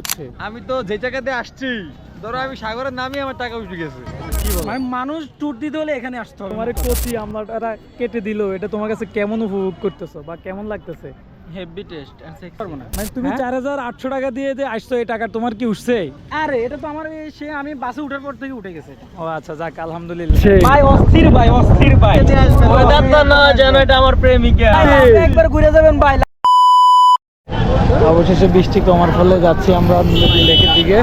হচ্ছে? আমি তো যে জায়গাতে আসছি ধরো আমি সাগরের নামই আমার টাকা উঠে গেছে। মানে মানুষ ট্যুর দিতে হলে এখানে আসতে হবে। তোমার কচি আমলাটা কেটে দিল এটা তোমার কাছে কেমন উপভোগ করতেছো বা কেমন লাগতেছে? হেভি টেস্ট এন্ড পারব না। মানে তুমি চার হাজার আটশো টাকা দিয়ে যে আসছো এই টাকা তোমার কি উঠছে? আরে এটা তো আমার সে আমি বাসে উঠার পর থেকে উঠে গেছে ও আচ্ছা যাক আলহামদুলিল্লাহ। ভাই অস্থির ভাই অস্থির ভাই। ওয়েদার তো না যেন এটা আমার প্রেমিকা। একবার ঘুরে যাবেন ভাই। অবশেষে বৃষ্টি কমার ফলে যাচ্ছি আমরা নীলাদ্রি লেকের দিকে।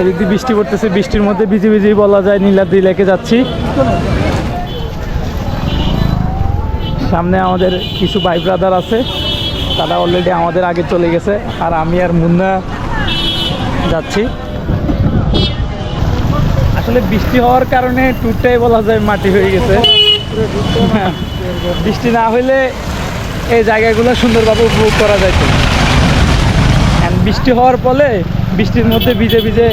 এদিক দিয়ে বৃষ্টি পড়তেছে, বৃষ্টির মধ্যে ভিজে ভিজেই বলা যায় নীলাদ্রি লেকে যাচ্ছি। সামনে আমাদের কিছু ভাই ব্রাদার আছে, তারা অলরেডি আমাদের আগে চলে গেছে, আর আমি আর মুন্না যাচ্ছি। আসলে বৃষ্টি হওয়ার কারণে ট্যুরটাই বলা যায় মাটি হয়ে গেছে। বৃষ্টি না হইলে এই জায়গাগুলো সুন্দরভাবে উপভোগ করা And বৃষ্টি হওয়ার ফলে বৃষ্টির মধ্যে ভিজে ভিজে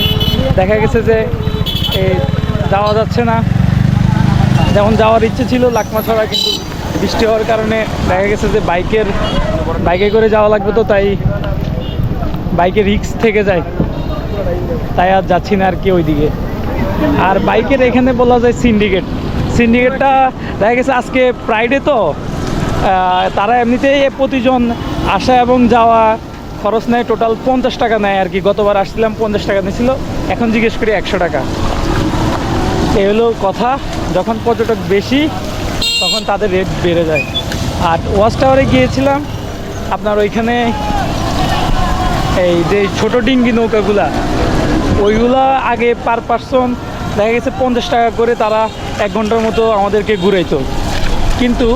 দেখা গেছে যে যাওয়া যাচ্ছে না। যেমন যাওয়ার ইচ্ছে ছিল, লাকমা ছড়া কিন্তু বৃষ্টি হওয়ার কারণে দেখা গেছে যে বাইকের, বাইকে করে যাওয়া লাগবে তো, তাই বাইকে রিক্স থেকে যায়। তাই আর যাচ্ছি না আর কি ওইদিকে। আর বাইকের এখানে বলা যায় সিন্ডিকেট। সিন্ডিকেটটা দেখা গেছে আজকে ফ্রাইডে তো। তারা এমনিতেই প্রতিজন আসা এবং যাওয়া খরচ নেয় টোটাল পঞ্চাশ টাকা নেয় আর কি। গতবার আসছিলাম, পঞ্চাশ টাকা নিয়েছিল। এখন জিজ্ঞেস করি একশো টাকা। এই হলো কথা, যখন পর্যটক বেশি, তখন তাদের রেট বেড়ে যায়। আর ওয়াচ টাওয়ারে গিয়েছিলাম, আপনার ওইখানে এই যে ছোট ডিঙ্গি নৌকাগুলা, ওইগুলা আগে পার পার্সন দেখা গেছে পঞ্চাশ টাকা করে তারা এক ঘণ্টার মতো আমাদেরকে ঘুরাইতো। কিন্তু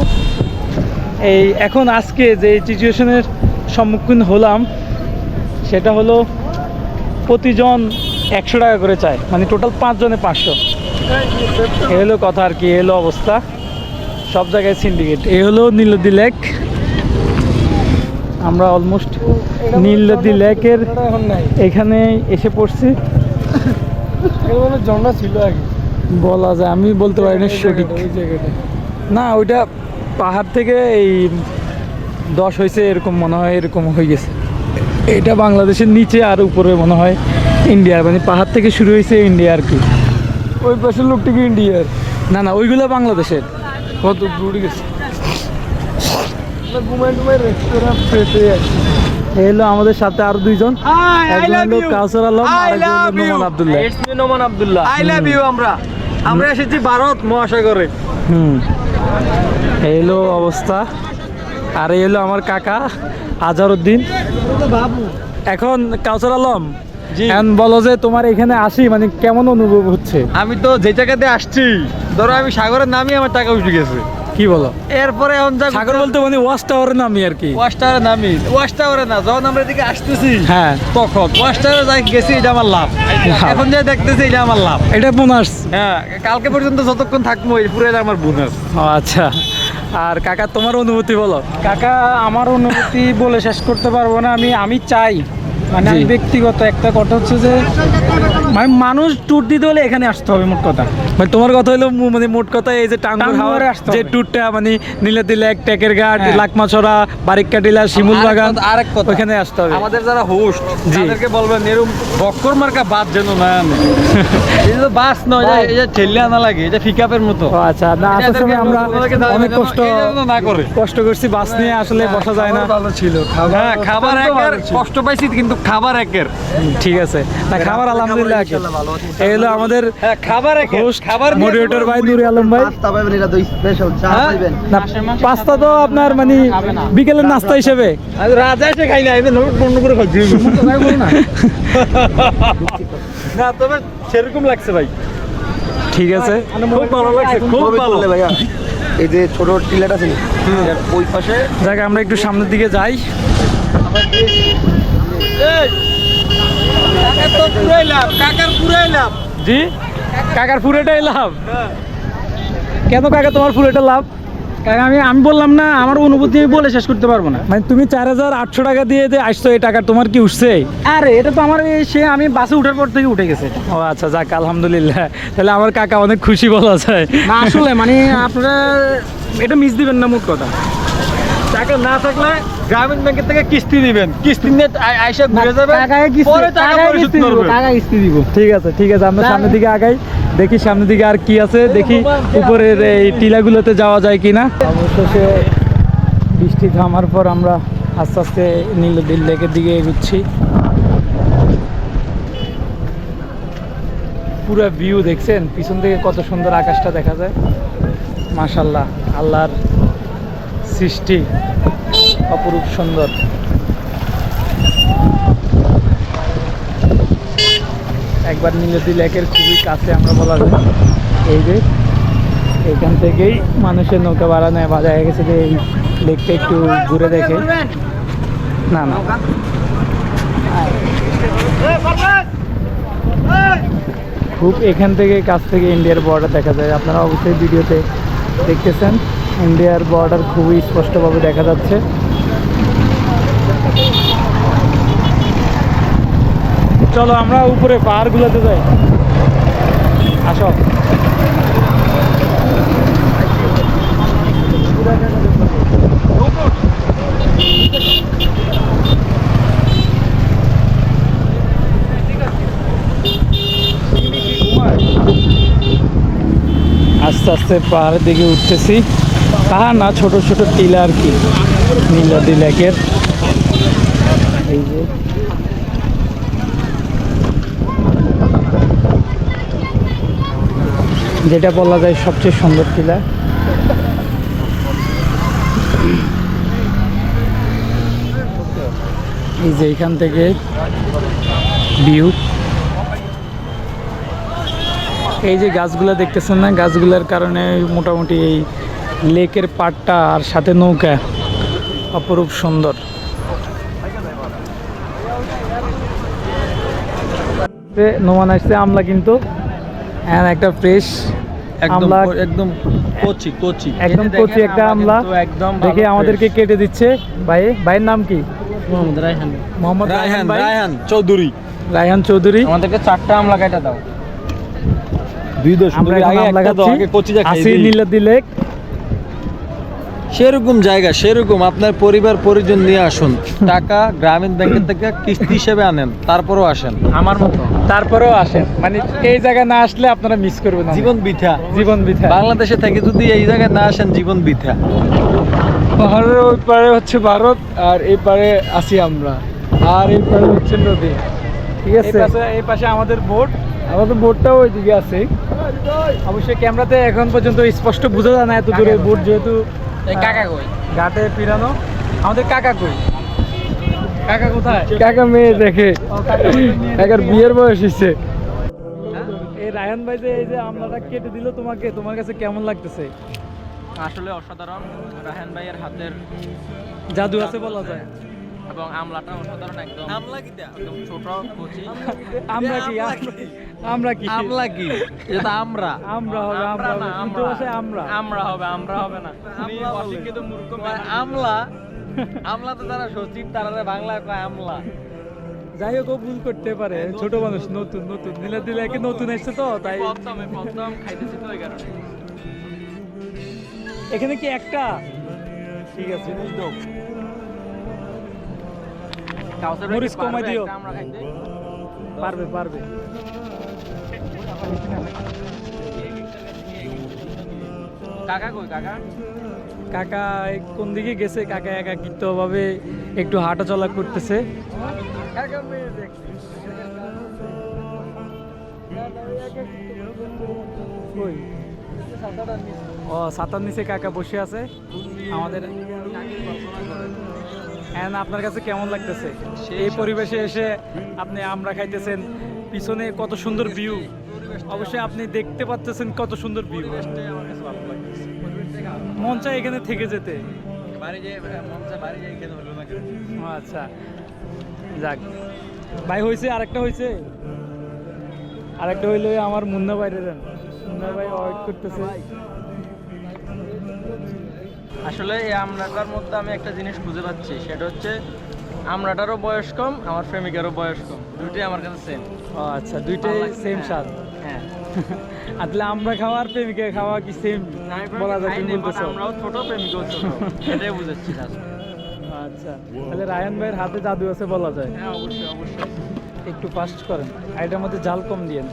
এই এখন আজকে যে সিচুয়েশনের সম্মুখীন হলাম, সেটা হলো প্রতিজন একশো টাকা করে চায় মানে টোটাল পাঁচজনে পাঁচশো। এ হলো কথা আর কি, এ হলো অবস্থা। সব জায়গায় সিন্ডিকেট এ হলো নীলদি লেক। আমরা অলমোস্ট নীলদি লেকের এখানে এসে পড়ছি। ঝর্ণা ছিল আগে বলা যায়, আমি বলতে পারি না সঠিক। না, ওইটা পাহাড় থেকে এই দশ হয়েছে এরকম মনে হয় এরকম হয়ে গেছে। এটা বাংলাদেশের নিচে আর উপরে মনে হয় ইন্ডিয়ার মানে পাহাড় থেকে শুরু হয়েছে ইন্ডিয়া আর কি। ওই পাশের লোকটি কি ইন্ডিয়ার না না ওইগুলো বাংলাদেশের। কত দূরে গেছে? হলো আমাদের সাথে আরও দুইজন। একজন হলো কাউসার আলম আর একজন Noman Abdullah. It's me Noman Abdullah I love you আমরা। আমরা এসেছি ভারত মহাসাগরে। হুম। এই হলো অবস্থা। আর এই হলো আমার কাকা আজহারউদ্দিন এখন কাউসার আলম। বলো যে তোমার এখানে আসি মানে কেমন অনুভব হচ্ছে? আমি তো যে জায়গাতে আসছি ধরো আমি সাগরের নামই আমার টাকা উঠে গেছে। কি বলো? এরপরে এখন যা সাগর বলতে মানে ওয়াচ টাওয়ারের নামই আর কি। ওয়াশ টাওয়ারে নামি ওয়াশ টাওয়ারে না যখন আমরা এদিকে আসতেছি হ্যাঁ। তখন ওয়াশ টাওয়ারে যাই গেছি এটা আমার লাভ। এখন যে দেখতেছি এটা আমার লাভ। এটা বোনাস। হ্যাঁ কালকে পর্যন্ত যতক্ষণ থাকব এই পুরো এটা আমার বোনাস। আচ্ছা। আর কাকা তোমার অনুভূতি বলো। কাকা আমার অনুভূতি বলে শেষ করতে পারব না। আমি আমি চাই। মানে আমি ব্যক্তিগত একটা কথা হচ্ছে যে মানে মানুষ ট্যুর দিতে হলে এখানে আসতে হবে মোট কথা। মানে তোমার কথা হলো মানে মোট কথা এই যে টাঙ্গুর হাওয়ার আসতে যে। ট্যুরটা মানে নীলাদি লেক টেকের ঘাট হ্যাঁ। লাকমাছড়া বারিককাটিলা শিমুল আরেক বাগান আরেক কথা। ওইখানে আসতে হবে। আমাদের যারা হোস্ট তাদেরকে বলবেন এরকম বক্কর মার্কা বাদ যেন না আনে। এই যে বাস নয় এই যে আনা লাগে এটা পিকআপের মতো। আচ্ছা না সময় আমরা অনেক কষ্ট না করে। কষ্ট করছি বাস নিয়ে আসলে বসা যায় না। ভালো ছিল হ্যাঁ খাবার একের কষ্ট পাইছি কিন্তু খাবার একের। ঠিক আছে। না খাবার আলহামদুলিল্লাহ এই হলো আমাদের হ্যাঁ খাবার ভাই নুরি আলম ভাই। হ্যাঁ? না পাস্তা তো আপনার মানে বিকেলের নাস্তা হিসেবে রাজা এসে খাই না আমি নোট বন্ধ করে খাচ্ছি। না। তবে সেরকম লাগছে ভাই। ঠিক আছে। খুব ভালো লাগছে খুব ভালো। ভাইয়া? এই যে ছোট টিলাটা আছে ওই পাশে। যাক আমরা একটু সামনের দিকে যাই। জি? কাকার পুরোটাই লাভ। কেন কাকা তোমার পুরোটা লাভ? কাকা আমি আমি বললাম না আমার অনুভূতি আমি বলে শেষ করতে পারব না। মানে তুমি চার হাজার আটশো টাকা দিয়ে যে আসছো এই টাকা তোমার কি উঠছে? আরে এটা তো আমার সে আমি বাসে উঠার পর থেকে উঠে গেছে। ও আচ্ছা যাক আলহামদুলিল্লাহ। তাহলে আমার কাকা অনেক খুশি বলা যায়। না আসলে মানে আপনারা এটা মিস দিবেন না মোট কথা। টাকা না থাকলে গ্রামীণ ব্যাংকের থেকে কিস্তি দিবেন। কিস্তি নিয়ে আইসা ঘুরে যাবে পরে টাকা পরিশোধ কিস্তি দিব, করবে কাকা কিস্তি দিব। ঠিক আছে ঠিক আছে আমরা সামনের দিকে আগাই দেখি সামনের দিকে আর কি আছে দেখি উপরের এই টিলাগুলোতে যাওয়া যায় কিনা। অবশেষে বৃষ্টি থামার পর আমরা আস্তে আস্তে নীলদিল লেকের দিকে এগুচ্ছি। পুরো ভিউ দেখছেন পিছন থেকে কত সুন্দর আকাশটা দেখা যায়। মাশাল্লাহ আল্লাহর সৃষ্টি। অপরূপ সুন্দর। একবার নীলদি লেকের খুবই কাছে আমরা বলা যায়। এই যে, এখান থেকেই মানুষের নৌকা ভাড়া নেয়। বা দেখা গেছে যে এই লেকটা একটু ঘুরে দেখে। না না। খুব এখান থেকে কাছ থেকে ইন্ডিয়ার বর্ডার দেখা যায়। আপনারা অবশ্যই ভিডিওতে দেখতেছেন। ইন্ডিয়ার বর্ডার খুবই স্পষ্টভাবে দেখা যাচ্ছে। চলো আমরা উপরে পাহাড় পাহাড়গুলোতে যাই। আসো। আস্তে আস্তে পাহাড়ের দিকে উঠতেছি। পাহাড় না, ছোট ছোট টিলা আর কি। নীলাদি লেকের এই যে। যেটা বলা যায় সবচেয়ে সুন্দর টিলা। এই যে এখান থেকে ভিউ। এই যে গাছগুলো দেখতেছেন না? গাছগুলোর কারণে মোটামুটি এই লেকের পাড়টা আর সাথে নৌকা অপরূপ সুন্দর। নোমান আসছে আমলা কিন্তু। হ্যাঁ একটা ফ্রেশ একদম আমলা। একদম কচি কচি। একদম কচি একটা আমলা। একদম দেখে আমাদেরকে কেটে দিচ্ছে। ভাই ভাইয়ের নাম কি? মোহাম্মদ রায়হান। মোহাম্মদ রায়হান রায়হান চৌধুরী। রায়হান চৌধুরী। আমাদেরকে চারটা আমলা কাটা দাও। দুই দশ আগে খাই আসি দিই। নীলাদ্রি লেক। সেরকম জায়গা সেরকম আপনার পরিবার পরিজন নিয়ে আসুন। টাকা গ্রামীণ ব্যাংকের থেকে কিস্তি হিসেবে আনেন তারপরও আসেন। আমার মতো। তারপরেও আসেন। মানে এই জায়গায় না আসলে আপনারা মিস করবেন জীবন বিথা। জীবন বৃথা। বাংলাদেশে থেকে যদি এই জায়গায় না আসেন জীবন বিথা। পাহাড়ের ওই পারে হচ্ছে ভারত আর এই পারে আছি আমরা। আর এই পারে হচ্ছে নদী। ঠিক আছে? এই পাশে আমাদের বোট। আমাদের বোটটাও ওইদিকে আছে। অবশ্যই ক্যামেরাতে এখন পর্যন্ত স্পষ্ট বোঝা যায় না এত দূরে বোট যেহেতু কাকা কই ঘাটে পিরানো। আমাদের কাকা কই কাকা কোথায় কাকা মেয়ে দেখে। কাকার বিয়ের বয়স হচ্ছে এই রায়হান ভাই যে এই যে আমলাটা কেটে দিল তোমাকে তোমার কাছে কেমন লাগতেছে? আসলে অসাধারণ। রায়হান ভাইয়ের হাতের জাদু আছে বলা যায়। এবং আমলাটা অসাধারণ একদম একদম ছোট কচি। আমরা কি আমরা কি? আমলা কি? এটা আমরা। আমরা হবে আমরা শুদ্ধ ভাষায় আমরা। আমরা। হবে আমরা হবে না। আমলা অশিক্ষিত মূর্খ আমলা আমলা তো তারা সচিব তারা বাংলায় কয় আমলা। যাই হোক ভুল করতে পারে। ছোট মানুষ নতুন নতুন। নীলা দিলাকে নতুন এসছে তো? তাই প্রথমে প্রথম খাইতেছি তো ওই কারণে। এখানে কি একটা? ঠিক আছে। কি মরিচ কমাই দিও। পারবে পারবে। কাকা কই কাকা? কাকা এই কোন দিকে গেছে? কাকা একাকিত্ব ভাবে একটু হাঁটা চলা করতেছে ও সাতার নিচে কাকা বসে আছে। আমাদের হ্যাঁ আপনার কাছে কেমন লাগতেছে? এই পরিবেশে এসে আপনি আমরা খাইতেছেন পিছনে কত সুন্দর ভিউ অবশ্যই আপনি দেখতে পাচ্ছেন কত সুন্দর ভিউ মন চায় এখানে থেকে যেতে। আচ্ছা। যাক। ভাই হয়েছে আরেকটা হয়েছে আরেকটা হইলে আমার মুন্না বাইরে দেন। মুন্না ভাই ওয়েট করতেছে। আসলে এই আমরাটার মধ্যে আমি একটা জিনিস খুঁজে পাচ্ছি সেটা হচ্ছে আমরাটারও বয়স কম আমার প্রেমিকারও বয়স কম। দুটোই আমার কাছে সেম ও আচ্ছা দুইটাই সেম স্বাদ। হ্যাঁ। আসলে আমরা খাওয়া আর প্রেমিকা খাওয়া কি সেম বলা যায় তুমি বলতেছো। আমরাও ছোট প্রেমিকও ছোট। এটাই বুঝাচ্ছি আচ্ছা তাহলে রায়ান ভাইয়ের হাতে জাদু আছে বলা যায়। হ্যাঁ অবশ্যই অবশ্যই। একটু ফাস্ট করেন। আর এটার মধ্যে জাল কম দিয়েন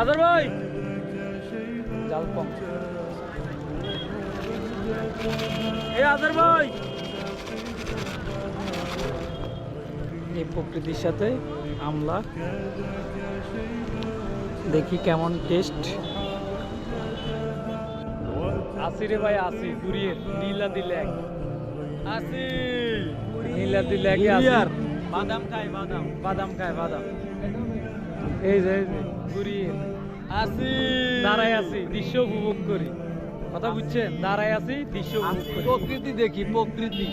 আদর ভাই। জাল কম। এ আদর ভাই। এই প্রকৃতির সাথে আমলা। দেখি কেমন টেস্ট আসি রে ভাই আসি। গুড়িয়ে নীলা দিলে এক। আসি। নীলা দিলে এক। বাদাম খাই বাদাম। বাদাম খায় বাদাম। এই যে এই যে। গুড়িয়ে আসি দাঁড়ায় আছি, দৃশ্য উপভোগ করি। কথা বুঝছেন? দাঁড়ায় আছি, দৃশ্য উপভোগ করি। প্রকৃতি দেখি, প্রকৃতি।